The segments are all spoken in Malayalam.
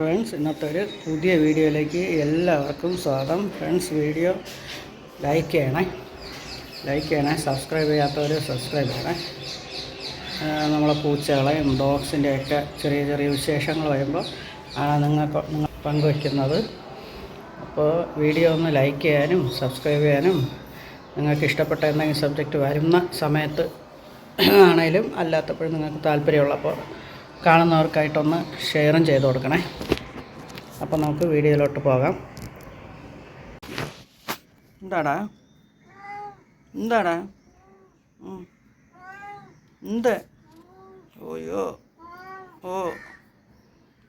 ഫ്രണ്ട്സ് ഇന്നത്തെ ഒരു പുതിയ വീഡിയോയിലേക്ക് എല്ലാവർക്കും സ്വാഗതം. ഫ്രണ്ട്സ് വീഡിയോ ലൈക്ക് ചെയ്യണേ. ലൈക്ക് ചെയ്യണേ സബ്സ്ക്രൈബ് ചെയ്യാത്തവർ സബ്സ്ക്രൈബ് ചെയ്യണേ. നമ്മളെ പൂച്ചകളെയും ഡോഗ്സിന്റെയൊക്കെ ചെറിയ ചെറിയ വിശേഷങ്ങൾ വരുമ്പോൾ ആണ് നിങ്ങൾക്ക് നിങ്ങൾ പങ്കുവയ്ക്കുന്നത് അപ്പോൾ വീഡിയോ ഒന്ന് ലൈക്ക് ചെയ്യാനും സബ്സ്ക്രൈബ് ചെയ്യാനും നിങ്ങൾക്ക് ഇഷ്ടപ്പെട്ട എന്തെങ്കിലും സബ്ജക്റ്റ് വരുന്ന സമയത്ത് ആണെങ്കിലും അല്ലാത്തപ്പോഴും നിങ്ങൾക്ക് താല്പര്യമുള്ളപ്പോൾ കാണുന്നവർക്കായിട്ടൊന്ന് ഷെയറും ചെയ്ത് കൊടുക്കണേ. അപ്പോൾ നമുക്ക് വീഡിയോയിലോട്ട് പോകാം. എന്താടാ? എന്താടാ. എന്ത്? ഓയോ ഓ.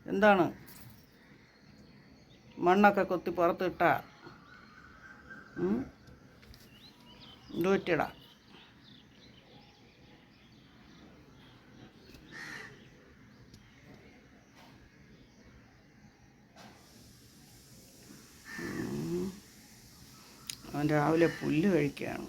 എന്താണ്? മണ്ണൊക്കെ കൊത്തി പുറത്തിട്ടാ. പറ്റിയടാ? അവൻ രാവിലെ പുല്ല് കഴിക്കുകയാണ്.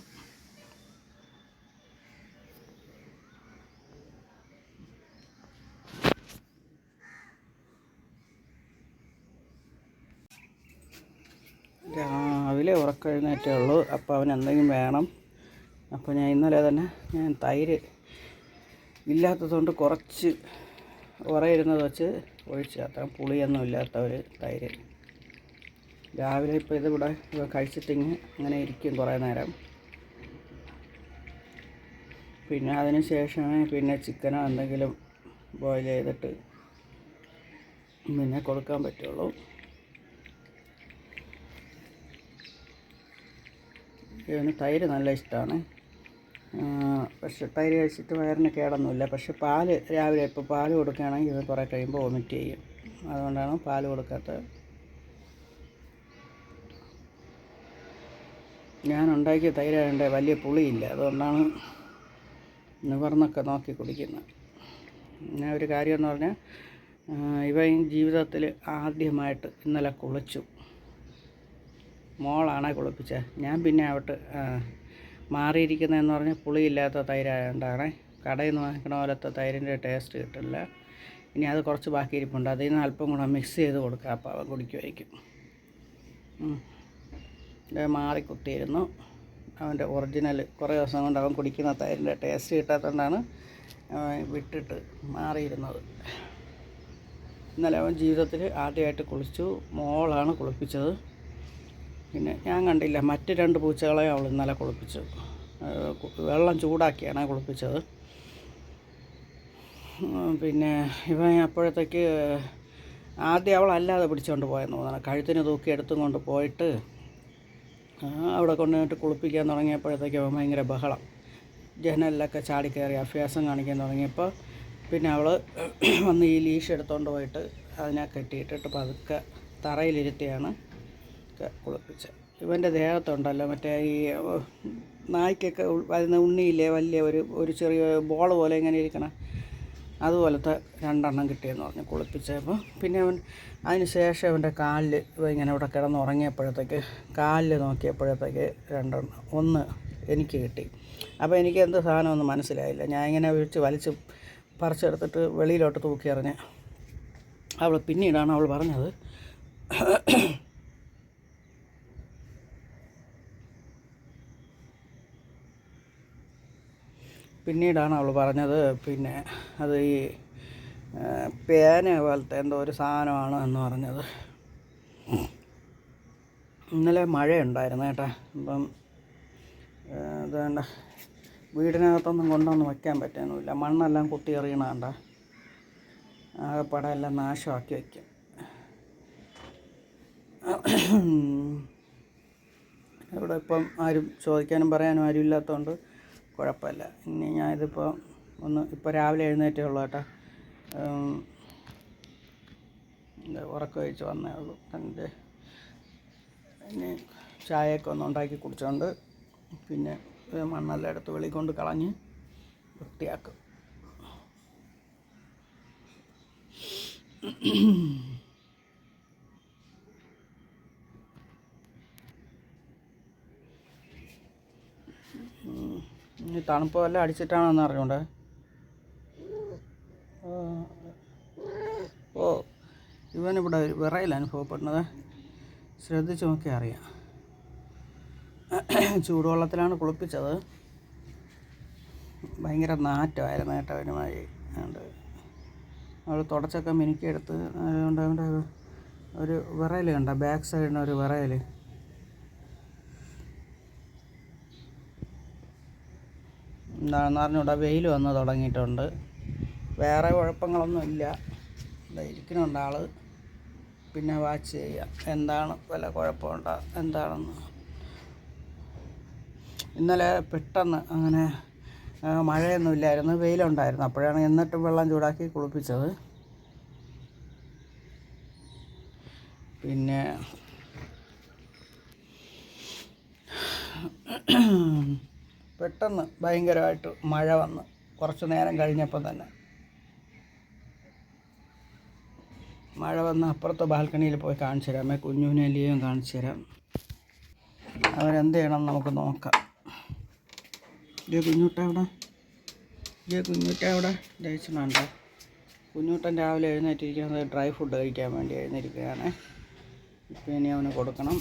രാവിലെ ഉറക്കഴുന്നേറ്റേ ഉള്ളൂ. അപ്പോൾ അവൻ എന്തെങ്കിലും വേണം. അപ്പോൾ ഞാൻ ഇന്നലെ തന്നെ ഞാൻ തൈര് ഇല്ലാത്തതുകൊണ്ട് കുറച്ച് ഉറയിരുന്നത് വെച്ച് ഒഴിച്ച് അത്ര പുളിയൊന്നും ഇല്ലാത്ത ഒരു തൈര് രാവിലെ ഇപ്പോൾ ഇതിവിടെ കഴിച്ചിട്ടിങ്ങ് അങ്ങനെ ഇരിക്കും കുറേ നേരം. പിന്നെ അതിന് ശേഷമേ പിന്നെ ചിക്കനോ എന്തെങ്കിലും ബോയിൽ ചെയ്തിട്ട് പിന്നെ കൊടുക്കാൻ പറ്റുള്ളൂ. ഇതിന് തൈര് നല്ല ഇഷ്ടമാണ്. പക്ഷെ തൈര് കഴിച്ചിട്ട് വയറിന് കേടൊന്നുമില്ല. പക്ഷെ പാൽ രാവിലെ ഇപ്പോൾ പാൽ കൊടുക്കുകയാണെങ്കിൽ ഇത് കുറേ കഴിയുമ്പോൾ വൊമിറ്റ് ചെയ്യും. അതുകൊണ്ടാണ് പാൽ കൊടുക്കാത്തത്. ഞാൻ ഉണ്ടാക്കിയ തൈരായതുകൊണ്ട് വലിയ പുളിയില്ല. അതുകൊണ്ടാണ് നിവർന്നൊക്കെ നോക്കി കുടിക്കുന്നത്. പിന്നെ ഒരു കാര്യം എന്ന് പറഞ്ഞാൽ ഇവ ജീവിതത്തിൽ ആദ്യമായിട്ട് ഇന്നലെ കുളിച്ചു. മോളാണ് കുളിപ്പിച്ചത് ഞാൻ പിന്നെ അവിട്ട് മാറിയിരിക്കുന്നതെന്ന് പറഞ്ഞാൽ പുളിയില്ലാത്ത തൈരായതുകൊണ്ടാണ് കടയിൽ നിന്ന് വാങ്ങിക്കണ പോലത്തെ തൈരിന്റെ ടേസ്റ്റ് കിട്ടില്ല. ഇനി അത് കുറച്ച് ബാക്കി ഇരിപ്പുണ്ട് അതിൽ നിന്ന് അല്പം കൂടെ മിക്സ് ചെയ്ത് കൊടുക്കാം. അപ്പോൾ അവൻ കുടിക്കുമായിരിക്കും. മാറി കുത്തിയിരുന്നു അവന്റെ ഒറിജിനൽ കുറേ ദിവസം കൊണ്ട് അവൻ കുടിക്കുന്ന തൈരിന്റെ ടേസ്റ്റ് കിട്ടാത്തതുകൊണ്ടാണ് വിട്ടിട്ട് മാറിയിരുന്നത്. ഇന്നലെ അവൻ ജീവിതത്തിൽ ആദ്യമായിട്ട് കുളിച്ചു. മോളാണ് കുളിപ്പിച്ചത്. പിന്നെ ഞാൻ കണ്ടില്ല മറ്റ് രണ്ട് പൂച്ചകളെ അവൾ ഇന്നലെ കുളിപ്പിച്ചു. വെള്ളം ചൂടാക്കിയാണ് കുളിപ്പിച്ചത്. പിന്നെ ഇവൻ അപ്പോഴത്തേക്ക് ആദ്യം അവളല്ലാതെ പിടിച്ചുകൊണ്ട് പോയെന്ന് തോന്നണം കഴുത്തിന് തൂക്കി എടുത്തും കൊണ്ട് പോയിട്ട് അവിടെ കൊണ്ടുപോയിട്ട് കുളിപ്പിക്കാൻ തുടങ്ങിയപ്പോഴത്തേക്ക് ഭയങ്കര ബഹളം. ജനലിലൊക്കെ ചാടിക്കയറി അഭ്യാസം കാണിക്കാൻ തുടങ്ങിയപ്പോൾ പിന്നെ അവൾ വന്ന് ഈ ലീഷ് എടുത്തുകൊണ്ട് പോയിട്ട് അതിനെ കെട്ടിയിട്ടിട്ട് പതുക്കെ തറയിലിരുത്തിയാണ് കുളിപ്പിച്ചത്. ഇവന്റെ ദേഹത്തുണ്ടല്ലോ മറ്റേ ഈ നായ്ക്കൊക്കെ വരുന്ന ഉണ്ണിയില്ലേ വലിയ ഒരു ഒരു ചെറിയ ബോൾ പോലെ ഇങ്ങനെ ഇരിക്കണ. അതുപോലത്തെ രണ്ടെണ്ണം കിട്ടിയെന്ന് പറഞ്ഞു കുളിപ്പിച്ചപ്പോൾ. പിന്നെ അവൻ അതിന് ശേഷം അവന്റെ കാലിൽ ഇങ്ങനെ ഇവിടെ കിടന്നുറങ്ങിയപ്പോഴത്തേക്ക് കാലിൽ നോക്കിയപ്പോഴത്തേക്ക് രണ്ടെണ്ണം ഒന്ന് എനിക്ക് കിട്ടി. അപ്പോൾ എനിക്ക് എന്ത് സാധനമൊന്നും മനസ്സിലായില്ല. ഞാൻ ഇങ്ങനെ വിളിച്ച് വലിച്ച് പറിച്ചെടുത്തിട്ട് വെളിയിലോട്ട് തൂക്കി എറിഞ്ഞ് അവൾ പിന്നീടാണ് അവൾ പറഞ്ഞത് പിന്നീടാണ് അവൾ പറഞ്ഞത് പിന്നെ അത് ഈ പേന പോലത്തെ എന്തോ ഒരു സാധനമാണ് എന്ന് പറഞ്ഞത്. ഇന്നലെ മഴയുണ്ടായിരുന്നു കേട്ടോ. അപ്പം വേണ്ട വീടിനകത്തൊന്നും കൊണ്ടൊന്നും വയ്ക്കാൻ പറ്റാനുമില്ല മണ്ണെല്ലാം കുട്ടി എറിയണാണ്ട ആകെപ്പാടെ എല്ലാം നാശമാക്കി വയ്ക്കും ഇവിടെ ഇപ്പം ആരും ചോദിക്കാനും പറയാനും ആരും ഇല്ലാത്തതുകൊണ്ട് കുഴപ്പമില്ല. ഇനി ഞാനിതിപ്പോൾ ഒന്ന് ഇപ്പോൾ രാവിലെ എഴുന്നേറ്റേ ഉള്ളൂ കേട്ടോ. ഉറക്കം കഴിച്ച് വന്നേ ഉള്ളൂ. എന്റെ ഇനി ചായയൊക്കെ ഒന്ന് ഉണ്ടാക്കി കുടിച്ചോണ്ട് പിന്നെ മണ്ണെല്ലാം എടുത്ത് വെളി കൊണ്ട് കളഞ്ഞ് വൃത്തിയാക്കും. ഇനി തണുപ്പ് വല്ല അടിച്ചിട്ടാണെന്ന് അറിഞ്ഞോണ്ടേ. ഓ ഇവനിവിടെ വിറയിൽ അനുഭവപ്പെടുന്നത്. ശ്രദ്ധിച്ച് നോക്കിയാൽ അറിയാം. ചൂടുവെള്ളത്തിലാണ് കുളിപ്പിച്ചത്. ഭയങ്കര നാറ്റമായിരുന്നു കേട്ടോ അവനുമായി അതുകൊണ്ട് അവൾ തുടച്ചൊക്കെ മിനുക്കിയെടുത്ത് അതുകൊണ്ട് അവന്റെ ഒരു വിറയൽ കണ്ട? ബാക്ക് സൈഡിന് ഒരു വിറയൽ എന്താണെന്ന് അറിഞ്ഞൂടാ വെയിൽ വന്ന് തുടങ്ങിയിട്ടുണ്ട്. വേറെ കുഴപ്പങ്ങളൊന്നും ഇല്ല. ഇവിടെ ഇരിക്കുന്നുണ്ട് ആൾ പിന്നെ വാച്ച് ചെയ്യാം. എന്താണ് വല്ല കുഴപ്പമുണ്ടോ? എന്താണെന്ന്. ഇന്നലെ പെട്ടെന്ന് അങ്ങനെ മഴയൊന്നുമില്ലായിരുന്നു വെയിലുണ്ടായിരുന്നു. അപ്പോഴാണ് എന്നിട്ടും വെള്ളം ചൂടാക്കി കുളിപ്പിച്ചത്. പിന്നെ പെട്ടെന്ന് ഭയങ്കരമായിട്ട് മഴ വന്ന് കുറച്ച് നേരം കഴിഞ്ഞപ്പോൾ തന്നെ. മഴ വന്ന് അപ്പുറത്തെ ബാൽക്കണിയിൽ പോയി കാണിച്ചു തരാം. അമ്മ കുഞ്ഞുവിനെ ലിയോയും കാണിച്ചു തരാം. അവരെന്ത് ചെയ്യണം നമുക്ക് നോക്കാം. ഇതേ കുഞ്ഞുട്ട അവിടെ ഇതേ കുഞ്ഞുട്ട അവിടെ ജയിച്ചണുണ്ടോ കുഞ്ഞുട്ടൻ രാവിലെ എഴുന്നേറ്റിരിക്കുന്നത് ഡ്രൈ ഫുഡ് കഴിക്കാൻ വേണ്ടി എഴുന്നേരിക്കുകയാണ് ഇപ്പം ഇനി അവന് കൊടുക്കണം.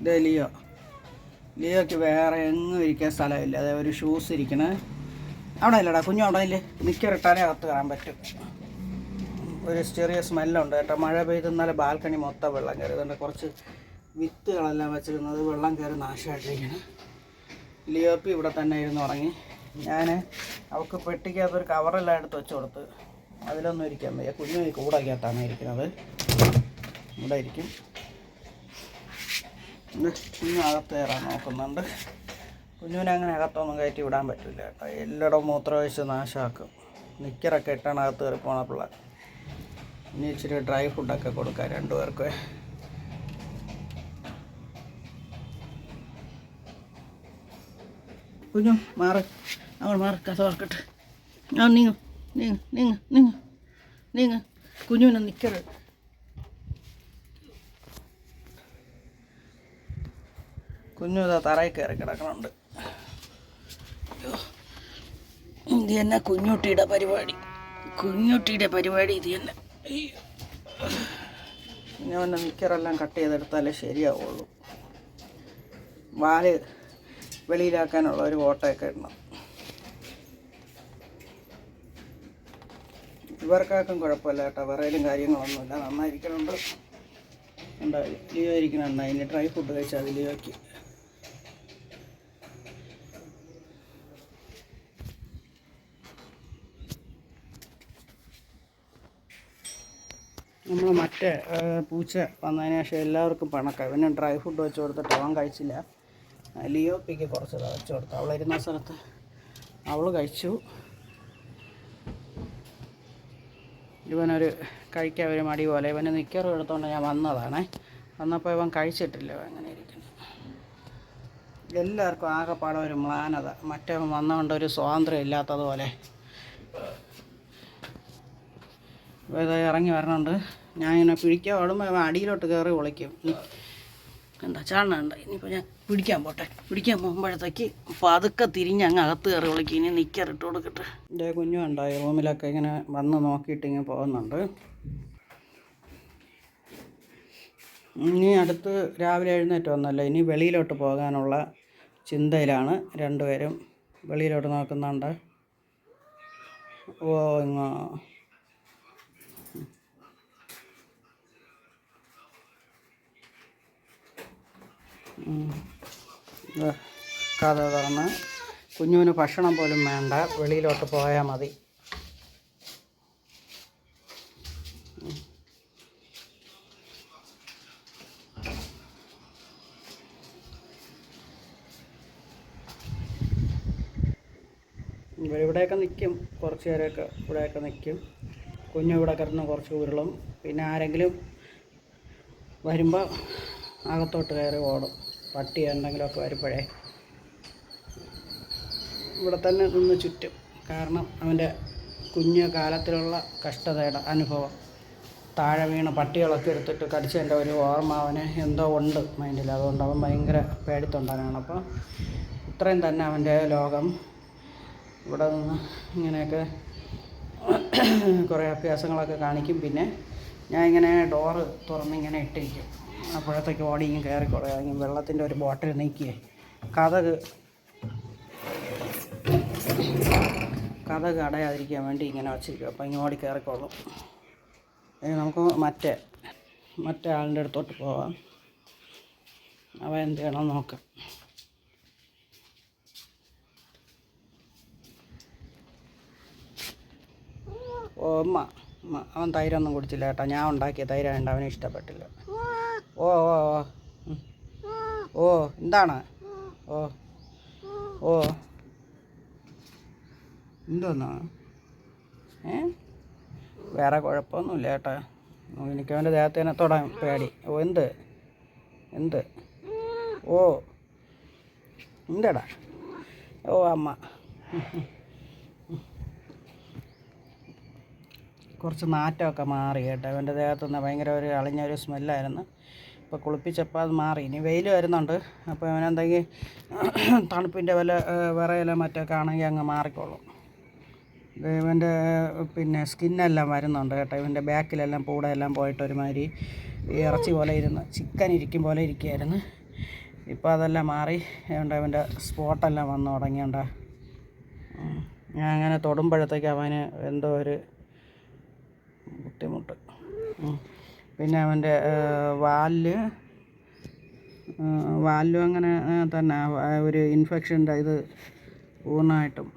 ഇതേ ലിയോ. ലിയോക്ക് വേറെ എങ്ങും ഇരിക്കാൻ സ്ഥലമില്ല. അതേ ഒരു ഷൂസ് ഇരിക്കണേ. അവിടെ ഇല്ലടാ കുഞ്ഞു അവിടെ ഇല്ലേ. നിക്കറിട്ടാലേ അകത്ത് കയറാൻ പറ്റും. ഒരു ചെറിയ സ്മെല്ലുണ്ട് കേട്ടോ. മഴ പെയ്ത് ബാൽക്കണി മൊത്തം വെള്ളം കയറി. അതുകൊണ്ട് കുറച്ച് വിത്തുകളെല്ലാം വെച്ചിരുന്നത് വെള്ളം കയറി നാശമായിട്ടിരിക്കണം. ലിയോപ്പി ഇവിടെ തന്നെ ഇരുന്ന് ഉറങ്ങി. ഞാൻ അവൾക്ക് പെട്ടിക്കകത്തൊരു കവറെല്ലാം എടുത്ത് വെച്ച് കൊടുത്ത്. അതിലൊന്നും ഇരിക്കാൻ വയ്യ. കുഞ്ഞു കൂടക്കകത്താണ് ഇരിക്കുന്നത്. ഇവിടെ ഇരിക്കും. കുഞ്ഞു അകത്ത് കയറാൻ നോക്കുന്നുണ്ട്. കുഞ്ഞുവിനെ അങ്ങനെ അകത്തൊന്നും കയറ്റി വിടാൻ പറ്റില്ല കേട്ടോ. എല്ലായിടവും മൂത്രമൊഴിച്ച് നാശമാക്കും. നിക്കറൊക്കെ ഇട്ടാണ് അകത്ത് കയറി പോണ പിള്ളേർ ഇനി ഇച്ചിരി ഡ്രൈ ഫുഡൊക്കെ കൊടുക്കാം രണ്ടുപേർക്ക്. കുഞ്ഞു മാറി. അവൾ മാറി. കഥ ഓർക്കട്ടെ ആ നീങ്ങ. നീങ്ങ നീങ്ങ നീങ്ങ. നീങ്ങ. കുഞ്ഞുവിനെ നിൽക്കരുത് കുഞ്ഞു ഇതാ തറയിൽ കയറി കിടക്കണുണ്ട്. ഇത് തന്നെ കുഞ്ഞുട്ടിയുടെ പരിപാടി. കുഞ്ഞുട്ടിയുടെ പരിപാടി ഇത് തന്നെ. ഞാൻ മിക്കറെല്ലാം കട്ട് ചെയ്തെടുത്താലേ ശരിയാവുള്ളൂ. വാൽ വെളിയിലാക്കാനുള്ള ഒരു ഓട്ടയൊക്കെ ഇടണം. ഇവർക്കാർക്കും കുഴപ്പമില്ല കേട്ടോ. വിറയിലും കാര്യങ്ങളൊന്നുമില്ല. നന്നായിരിക്കണുണ്ട്. ഉണ്ടായി ലിയോ ഇരിക്കണുണ്ട്. ഇനി ഡ്രൈ ഫുഡ് കഴിച്ചാൽ ലിയോയ്ക്ക് നമ്മൾ മറ്റേ പൂച്ച വന്നതിന് ശേഷം എല്ലാവർക്കും പണക്കാണ് പിന്നെ ഡ്രൈ ഫുഡ് വെച്ച് കൊടുത്തിട്ട് അവൻ കഴിച്ചില്ല. ലിയോ ലിയോപ്പിക്ക് കുറച്ച് വെച്ച് കൊടുത്തു. അവളിരുന്ന സ്ഥലത്ത് അവൾ കഴിച്ചു. ഇവനൊരു കഴിക്കാൻ ഒരു മടി പോലെ. ഇവന് നിക്കറും എടുത്തോണ്ട് ഞാൻ വന്നതാണേ. വന്നപ്പോൾ ഇവൻ കഴിച്ചിട്ടില്ല അങ്ങനെ ഇരിക്കുന്നു. എല്ലാവർക്കും ആകെപ്പാടെ ഒരു മ്ലാനത. മറ്റേ വന്നതുകൊണ്ട് ഒരു സ്വാതന്ത്ര്യം ഇല്ലാത്തതുപോലെ. അപ്പോൾ ഇത് ഇറങ്ങി വരണുണ്ട്. ഞാൻ ഇങ്ങനെ പിടിക്കാൻ ഓടുമ്പോൾ അടിയിലോട്ട് കയറി ഒളിക്കും. എന്താ ചാണുണ്ട് ഇനിയിപ്പോൾ ഞാൻ പിടിക്കാൻ പോട്ടെ. പിടിക്കാൻ പോകുമ്പോഴത്തേക്ക് പതുക്കെ തിരിഞ്ഞ് അങ്ങ് അകത്ത് കയറി വിളിക്കും ഇനി നിൽക്കാറിട്ട് കൊടുക്കട്ടെ. എന്റെ കുഞ്ഞു ഉണ്ടായി റൂമിലൊക്കെ ഇങ്ങനെ വന്ന് നോക്കിയിട്ട് ഇങ്ങനെ പോകുന്നുണ്ട്. ഇനി അടുത്ത് രാവിലെ എഴുന്നേറ്റ് വന്നല്ലോ? ഇനി വെളിയിലോട്ട് പോകാനുള്ള ചിന്തയിലാണ് രണ്ടുപേരും വെളിയിലോട്ട് നോക്കുന്നുണ്ട്. ഓ ഇങ്ങോ. കഥ തുറന്ന്. കുഞ്ഞുവിന് ഭക്ഷണം പോലും വേണ്ട. വെളിയിലോട്ട് പോയാൽ മതി. ഇവിടെ ഇവിടെയൊക്കെ നിൽക്കും കുറച്ച് പേരൊക്കെ ഇവിടെയൊക്കെ നിൽക്കും കുഞ്ഞു ഇവിടെ കിടന്ന് കുറച്ച് ഉരുളും. പിന്നെ ആരെങ്കിലും വരുമ്പോൾ അകത്തോട്ട് കയറി ഓടും. പട്ടി എന്തെങ്കിലുമൊക്കെ വരുമ്പോഴേ ഇവിടെ തന്നെ നിന്ന് ചുറ്റും. കാരണം അവന്റെ കുഞ്ഞു കാലത്തിലുള്ള കഷ്ടതയുടെ അനുഭവം. താഴെ വീണ പട്ടികളൊക്കെ എടുത്തിട്ട് കടിച്ചതിന്റെ ഒരു ഓർമ്മ അവന് എന്തോ ഉണ്ട് മൈൻഡിൽ. അതുകൊണ്ട് അവൻ ഭയങ്കര പേടിത്തൊണ്ടനാണ്. അപ്പോൾ ഇത്രയും തന്നെ അവന്റെ ലോകം. ഇവിടെ നിന്ന് ഇങ്ങനെയൊക്കെ കുറേ അഭ്യാസങ്ങളൊക്കെ കാണിക്കും. പിന്നെ ഞാൻ ഇങ്ങനെ ഡോറ് തുറന്നിങ്ങനെ ഇട്ടിരിക്കും. അപ്പോഴത്തേക്ക് ഓടിയും കയറിക്കൊള്ളും വെള്ളത്തിന്റെ ഒരു ബോട്ടിൽ നീക്കിയേ. കഥക് കഥക് അടയാതിരിക്കാൻ വേണ്ടി ഇങ്ങനെ വച്ചിരിക്കും. അപ്പോൾ ഇങ്ങനെ ഓടി കയറിക്കോളും. നമുക്ക് മറ്റേ മറ്റേ ആളിന്റെ അടുത്തോട്ട് പോവാം. അവ എന്ത് ചെയ്യണം നോക്കാം. ഓ അമ്മ അവൻ തൈരൊന്നും കുടിച്ചില്ല കേട്ടോ. ഞാൻ ഉണ്ടാക്കിയ തൈരായതുകൊണ്ട് അവന് ഇഷ്ടപ്പെട്ടില്ല. ഓ ഓ ഓ. ഓ എന്താണ്? ഓ ഓ. എന്തോന്നാ? ഏ? വേറെ കുഴപ്പമൊന്നുമില്ല കേട്ടോ. എനിക്ക് അവന്റെ ദേഹത്തേനെ തൊടാൻ പേടി. ഓ എന്ത്? എന്ത്? ഓ. എന്തടാ? ഓ അമ്മ. കുറച്ച് നാറ്റമൊക്കെ മാറി കേട്ടോ. അവന്റെ ദേഹത്തുനിന്ന് ഭയങ്കര ഒരു അളിഞ്ഞ ഒരു സ്മെല്ലായിരുന്നു. ഇപ്പോൾ കുളിപ്പിച്ചപ്പോൾ അത് മാറി. ഇനി വെയിൽ വരുന്നുണ്ട്. അപ്പോൾ അവനെന്തെങ്കിലും തണുപ്പിന്റെ വല്ല വിറയില മറ്റൊക്കെ ആണെങ്കിൽ അങ്ങ് മാറിക്കോളും. ഇവന്റെ പിന്നെ സ്കിന്നെല്ലാം വരുന്നുണ്ട് കേട്ടോ. ഇവന്റെ ബാക്കിലെല്ലാം പൂടെല്ലാം പോയിട്ട് ഒരുമാതിരി ഇറച്ചി പോലെ ഇരുന്ന് ചിക്കൻ ഇരിക്കും പോലെ ഇരിക്കുകയായിരുന്നു. ഇപ്പോൾ അതെല്ലാം മാറി. അതുകൊണ്ട് അവന്റെ സ്പോട്ടെല്ലാം വന്നു തുടങ്ങിയുണ്ട് ഞാൻ അങ്ങനെ തൊടുമ്പോഴത്തേക്ക് അവന് എന്തോ ഒരു ബുദ്ധിമുട്ട്. പിന്നെ അവന്റെ വാലിൽ വാലിലും അങ്ങനെ തന്നെ ഒരു ഇൻഫെക്ഷന്റെ ഇത് പൂർണമായിട്ടും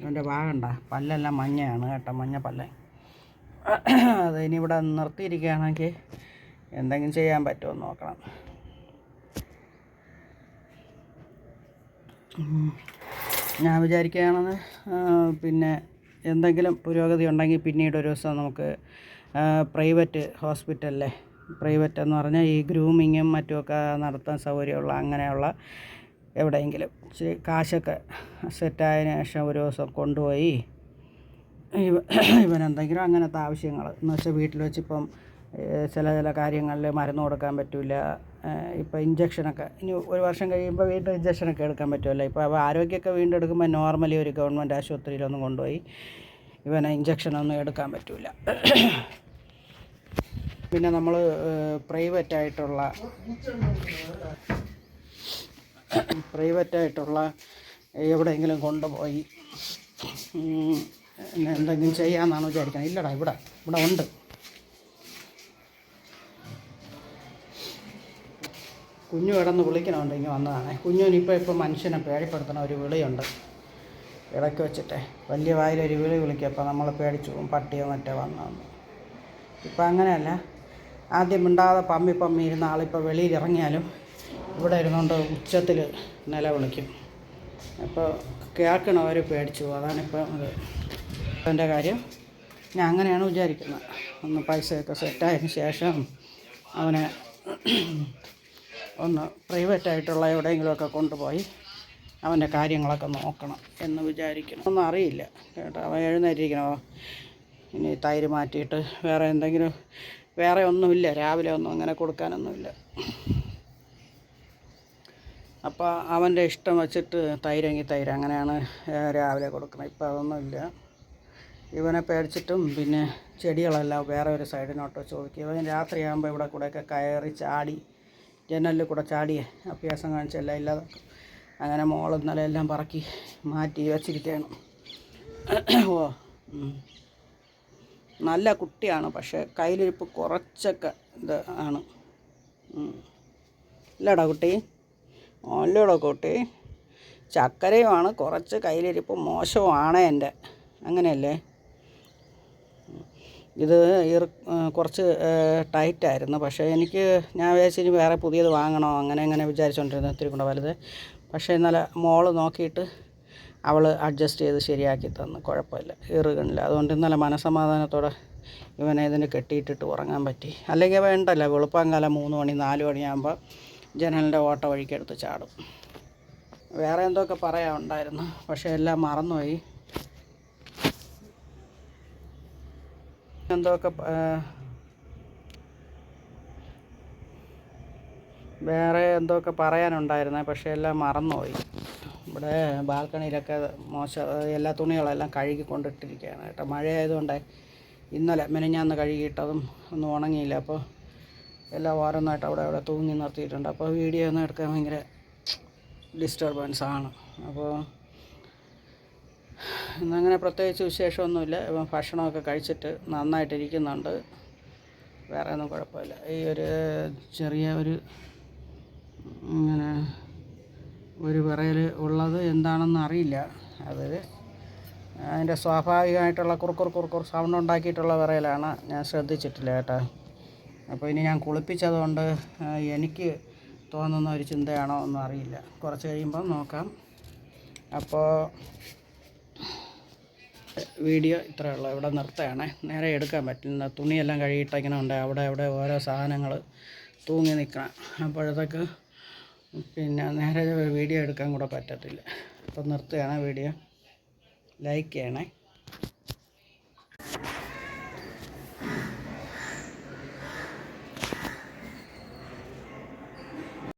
അവന്റെ വാഗണ്ട പല്ലെല്ലാം മഞ്ഞയാണ് കേട്ടോ മഞ്ഞ പല്ല. അത് ഇനി ഇവിടെ നിർത്തിയിരിക്കുകയാണെങ്കിൽ എന്തെങ്കിലും ചെയ്യാൻ പറ്റുമോ എന്ന് നോക്കണം ഞാൻ വിചാരിക്കുകയാണെന്ന് പിന്നെ എന്തെങ്കിലും പുരോഗതി ഉണ്ടെങ്കിൽ പിന്നീട് ഒരു ദിവസം നമുക്ക് പ്രൈവറ്റ് ഹോസ്പിറ്റലിലെ പ്രൈവറ്റ് എന്ന് പറഞ്ഞാൽ ഈ ഗ്രൂമിങ്ങും മറ്റുമൊക്കെ നടത്താൻ സൗകര്യമുള്ള അങ്ങനെയുള്ള എവിടെയെങ്കിലും ഇച്ചിരി കാശൊക്കെ സെറ്റായതിനു ശേഷം ഒരു ദിവസം കൊണ്ടുപോയി. ഇവ ഇവനെന്തെങ്കിലും അങ്ങനത്തെ ആവശ്യങ്ങൾ എന്ന് വെച്ചാൽ വീട്ടിൽ വെച്ചിപ്പം ചില ചില കാര്യങ്ങളിൽ മരുന്ന് കൊടുക്കാൻ പറ്റില്ല ഇപ്പോൾ ഇഞ്ചക്ഷനൊക്കെ ഇനി ഒരു വർഷം കഴിയുമ്പോൾ വീണ്ടും ഇഞ്ചക്ഷനൊക്കെ എടുക്കാൻ പറ്റുമല്ലോ. ഇപ്പോൾ അവ ആരോഗ്യമൊക്കെ വീണ്ടും എടുക്കുമ്പോൾ നോർമലി ഒരു ഗവൺമെന്റ് ആശുപത്രിയിലൊന്നും കൊണ്ടുപോയി ഇവനെ ഇഞ്ചക്ഷനൊന്നും എടുക്കാൻ പറ്റില്ല പിന്നെ നമ്മൾ പ്രൈവറ്റ് ആയിട്ടുള്ള എവിടെയെങ്കിലും കൊണ്ടുപോയി എന്തെങ്കിലും ചെയ്യാമെന്നാണ് വിചാരിക്കുന്നത്. ഇല്ലടാ ഇവിടെ ഇവിടെ ഉണ്ട്. കുഞ്ഞു കിടന്ന് വിളിക്കണമുണ്ടെങ്കിൽ വന്നതാണേ. കുഞ്ഞുനിപ്പോൾ ഇപ്പോൾ മനുഷ്യനെ പേടിപ്പെടുത്തണ ഒരു വിളിയുണ്ട്. ഇടയ്ക്ക് വെച്ചിട്ടേ വലിയ വായിലൊരു വിളി വിളിക്കും അപ്പോൾ നമ്മൾ പേടിച്ചു പോകും പട്ടിയോ മറ്റോ വന്നു ഇപ്പം അങ്ങനെയല്ല. ആദ്യം മിണ്ടാതെ പമ്മി പമ്മി ഇരുന്ന ആളിപ്പോൾ വെളിയിൽ ഇറങ്ങിയാലും ഇവിടെ ഇരുന്നുകൊണ്ട് ഉച്ചത്തിൽ നില വിളിക്കും. അപ്പോൾ കേൾക്കണവർ പേടിച്ചു പോകും. അതാണിപ്പോൾ അത്. എന്റെ കാര്യം ഞാൻ അങ്ങനെയാണ് വിചാരിക്കുന്നത്. ഒന്ന് പൈസയൊക്കെ സെറ്റായതിന് ശേഷം അവനെ ഒന്ന് പ്രൈവറ്റായിട്ടുള്ള എവിടെയെങ്കിലുമൊക്കെ കൊണ്ടുപോയി അവന്റെ കാര്യങ്ങളൊക്കെ നോക്കണം എന്ന് വിചാരിക്കണം ഒന്നും അറിയില്ല കേട്ടോ. അവൻ എഴുന്നേറ്റിരിക്കണോ? ഇനി തൈര് മാറ്റിയിട്ട് വേറെ എന്തെങ്കിലും വേറെ ഒന്നുമില്ല. രാവിലെ ഒന്നും അങ്ങനെ കൊടുക്കാനൊന്നുമില്ല. അപ്പോൾ അവന്റെ ഇഷ്ടം വെച്ചിട്ട് തൈരെങ്കിൽ തൈര് അങ്ങനെയാണ് രാവിലെ കൊടുക്കുന്നത്. ഇപ്പോൾ അതൊന്നുമില്ല. ഇവനെ പേടിച്ചിട്ടും പിന്നെ ചെടികളെല്ലാം വേറെ ഒരു സൈഡിനോട്ട് ചോദിക്കും. ഇവൻ രാത്രിയാകുമ്പോൾ ഇവിടെ കൂടെയൊക്കെ കയറി ചാടി ജനലിൽ കൂടെ ചാടിയേ അഭ്യാസം കാണിച്ചെല്ലാം ഇല്ലാതെ അങ്ങനെ മോൾ ഇന്നലെ എല്ലാം പറക്കി മാറ്റി വച്ചിരിക്കുകയാണ്. ഓ നല്ല കുട്ടിയാണ് പക്ഷേ കയ്യിലിരിപ്പ് കുറച്ചൊക്കെ ഇത് ആണ്. ഇല്ലടാ കുട്ടി. അല്ലടാ കുട്ടി. ചക്കരയുമാണ് കുറച്ച് കയ്യിലിരിപ്പ് മോശമാണ് എന്റെ. അങ്ങനെയല്ലേ? ഇത് ഇറ കുറച്ച് ടൈറ്റായിരുന്നു പക്ഷേ എനിക്ക് ഞാൻ വിചാരിച്ചു ഇനി വേറെ പുതിയത് വാങ്ങണോ? അങ്ങനെ അങ്ങനെ വിചാരിച്ചുകൊണ്ടിരുന്നു ഇത്തിരി കൂടെ വലുത്. പക്ഷേ ഇന്നലെ മോൾ നോക്കിയിട്ട് അവൾ അഡ്ജസ്റ്റ് ചെയ്ത് ശരിയാക്കി തന്നു. കുഴപ്പമില്ല. ഇറുകണില്ല. അതുകൊണ്ട് ഇന്നലെ മനസമാധാനത്തോടെ ഇവനെ ഇതിന് കെട്ടിയിട്ടിട്ട് ഉറങ്ങാൻ പറ്റി. അല്ലെങ്കിൽ വേണ്ടല്ല വെളുപ്പാങ്കാലം മൂന്ന് മണി നാല് മണിയാകുമ്പോൾ ജനലിന്റെ ഓട്ട വഴിക്കെടുത്ത് ചാടും. വേറെ എന്തൊക്കെ പറയാനുണ്ടായിരുന്നു? പക്ഷേ എല്ലാം മറന്നുപോയി. എന്തൊക്കെ വേറെ എന്തൊക്കെ പറയാനുണ്ടായിരുന്നേ പക്ഷേ എല്ലാം മറന്നുപോയി. ഇവിടെ ബാൽക്കണിയിലൊക്കെ മോശം എല്ലാ തുണികളെല്ലാം കഴുകി കൊണ്ടിട്ടിരിക്കുകയാണ് കേട്ടോ. മഴയായതുകൊണ്ട് ഇന്നലെ മെനഞ്ഞാന്ന് കഴുകിയിട്ടതും ഒന്നും ഉണങ്ങിയില്ല. അപ്പോൾ എല്ലാം ഓരോന്നായിട്ട് അവിടെ അവിടെ തൂങ്ങി നിർത്തിയിട്ടുണ്ട്. അപ്പോൾ വീഡിയോ ഒന്നും എടുക്കാൻ ഭയങ്കര ഡിസ്റ്റർബൻസ് ആണ്. അപ്പോൾ ഇന്നങ്ങനെ പ്രത്യേകിച്ച് വിശേഷമൊന്നുമില്ല. ഭക്ഷണമൊക്കെ കഴിച്ചിട്ട് നന്നായിട്ടിരിക്കുന്നുണ്ട്. വേറെ ഒന്നും കുഴപ്പമില്ല. ഈ ഒരു ചെറിയ ഒരു ഇങ്ങനെ ഒരു വിറയൽ ഉള്ളത് എന്താണെന്ന് അറിയില്ല. അത് അതിന്റെ സ്വാഭാവികമായിട്ടുള്ള കുറുക്കുർ കുറുക്കുർ സൗണ്ട് ഉണ്ടാക്കിയിട്ടുള്ള വിറയലാണ്. ഞാൻ ശ്രദ്ധിച്ചിട്ടില്ല കേട്ടോ. അപ്പോൾ ഇനി ഞാൻ കുളിപ്പിച്ചതുകൊണ്ട് എനിക്ക് തോന്നുന്ന ഒരു ചിന്തയാണോ ഒന്നും അറിയില്ല കുറച്ച് കഴിയുമ്പം നോക്കാം. അപ്പോൾ വീഡിയോ ഇത്രയേ ഉള്ളൂ. ഇവിടെ നിർത്തുകയാണേ. നേരെ എടുക്കാൻ പറ്റില്ല. തുണിയെല്ലാം കഴുകിയിട്ട് ഇങ്ങനെ ഉണ്ട്. അവിടെ അവിടെ ഓരോ സാധനങ്ങൾ തൂങ്ങി നിൽക്കണം. അപ്പോഴത്തേക്ക് പിന്നെ നേരെ വീഡിയോ എടുക്കാൻ കൂടെ പറ്റത്തില്ല. അപ്പം നിർത്തുകയാണ് വീഡിയോ. ലൈക്ക് ചെയ്യണേ.